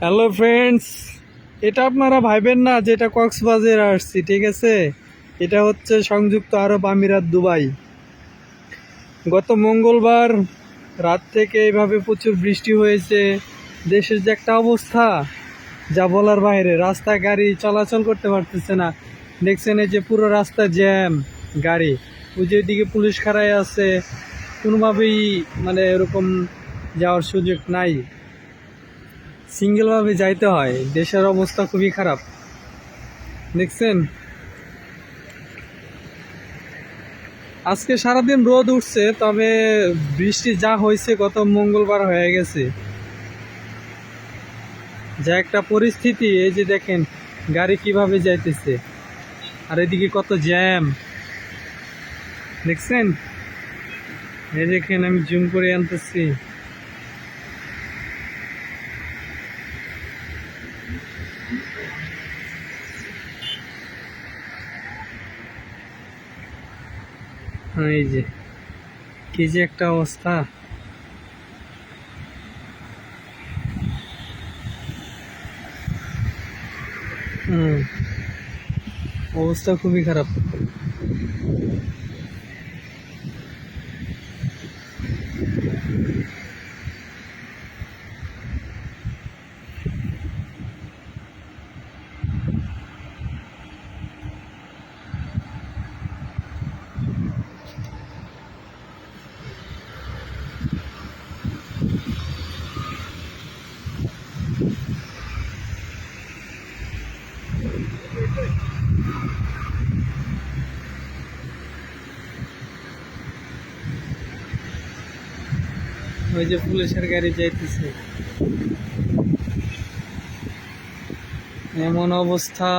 Hello friends এটা আপনারা ভাইবেন না যে এটা কক্সবাজার আসছি ঠিক আছে? এটা হচ্ছে সংযুক্ত আরব আমিরাত দুবাই। গত মঙ্গলবার রাত থেকে এইভাবে প্রচুর বৃষ্টি হয়েছে। দেশের যে একটা অবস্থা, যা বলার বাইরে, রাস্তা, গাড়ি চলাচল করতে পারতেছে না। দেখছেন এই যে পুরো রাস্তা জ্যাম, গাড়ি। ওই যে দিকে পুলিশ খাড়াই আছে। কোনোভাবেই মানে এরকম যাওয়ার সুযোগ নাই। সিঙ্গেলভাবে যাইতে হয়, দেশের অবস্থা খুবই খারাপ। দেখছেন? আজকে সারাদিন রোদ উঠছে, তবে বৃষ্টি যা হয়েছে গত মঙ্গলবার হয়ে গেছে। যা একটা পরিস্থিতি, এই যে দেখেন, গাড়ি কীভাবে যাইতেছে। আর এদিকে কত জ্যাম। দেখছেন? এই দেখেন, আমি জুম করে আনতেছি। এই যে। কি যে একটা অবস্থা। হুম অবস্থা খুবই খারাপ। ওই যে পুলিশের গাড়ি যাইতেছে। এমন অবস্থা।